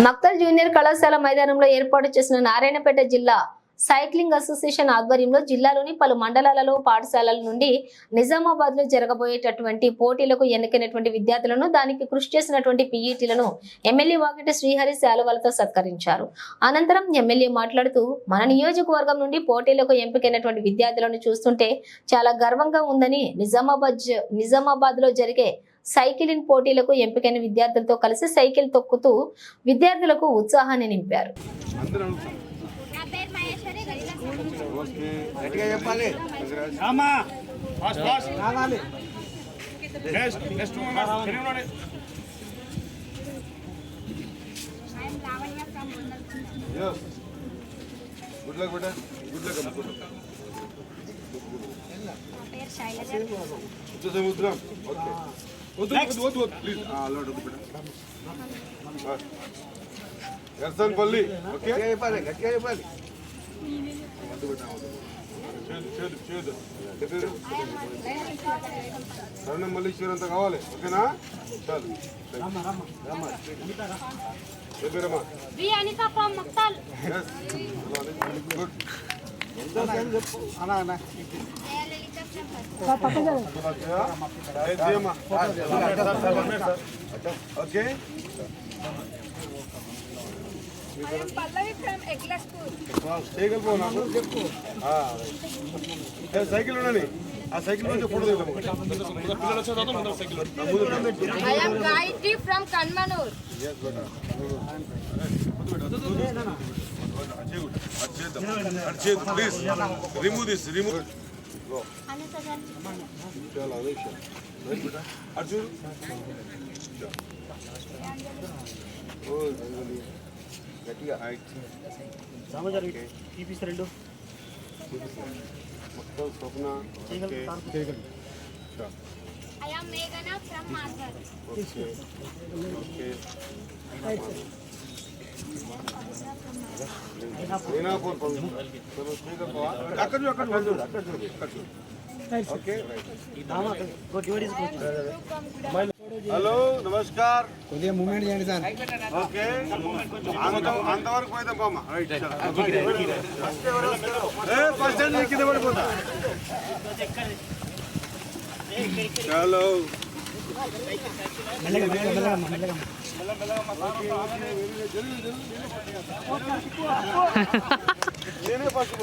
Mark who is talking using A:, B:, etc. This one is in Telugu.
A: మక్తల్ జూనియర్ కళాశాల మైదానంలో ఏర్పాటు చేసిన నారాయణపేట జిల్లా సైక్లింగ్ అసోసియేషన్ ఆధ్వర్యంలో జిల్లాలోని పలు మండలాలలో పాఠశాలల నుండి నిజామాబాద్లో జరగబోయేటటువంటి పోటీలకు ఎన్నికైనటువంటి విద్యార్థులను దానికి కృషి చేసినటువంటి పీఈటీలను ఎమ్మెల్యే వాకిటి శ్రీహరి శాలువాలతో సత్కరించారు. అనంతరం ఎమ్మెల్యే మాట్లాడుతూ మన నియోజకవర్గం నుండి పోటీలకు ఎంపికైనటువంటి విద్యార్థులను చూస్తుంటే చాలా గర్వంగా ఉందని నిజామాబాద్ జ- నిజామాబాద్లో జరిగే సైకిలింగ్ పోటీలకు ఎంపికైన విద్యార్థులతో కలిసి సైకిల్ తొక్కుతూ విద్యార్థులకు ఉత్సాహాన్ని నింపారు.
B: గుడ్ లక్ బేటా. గుడ్ లక్ అమ్మ గుడ్
C: పేరు శైలజ.
B: సముద్రం. ఓకే. వద్దు వద్దు వద్దు వద్దు ప్లీజ్ అలవాటు వద్దు బేటా ఎర్సన్ పల్లి ఓకే చెప్పాలి గట్టిగా చెప్పాలి వద్దు బేటా వద్దు చేదు చేదు చేదు సరణం మల్లీశ్వర్ అంత కావాలి ఓకేనా చాలు ఏ పేరమ్మా
C: వి అనిత
B: ఓకే
C: సైకిల్
B: ఉండండి ఆ సైకిల్ నుంచి ఫోటో దిగుతాము
D: పిల్లలు వచ్చిన
B: please remove this remove
C: Anitha గారు
B: చాలా అనేష అర్జున్ ఓ గట్టిగా
D: తీపిస్తారు
B: మొత్తం స్వప్న
C: ఐఎమ్ మేఘన from మార్గర్
B: okay okay Minapur hello నమస్కార్
E: కొద్దిగా మూమెంట్ చేయండి సార్
B: ఓకే అంత అంతవరకు పోయితే పోమ్మా రైట్ ఏ ఫస్ట్ స్టాండ్ కింద పడిపోతా చలో నేనే ఫస్ట్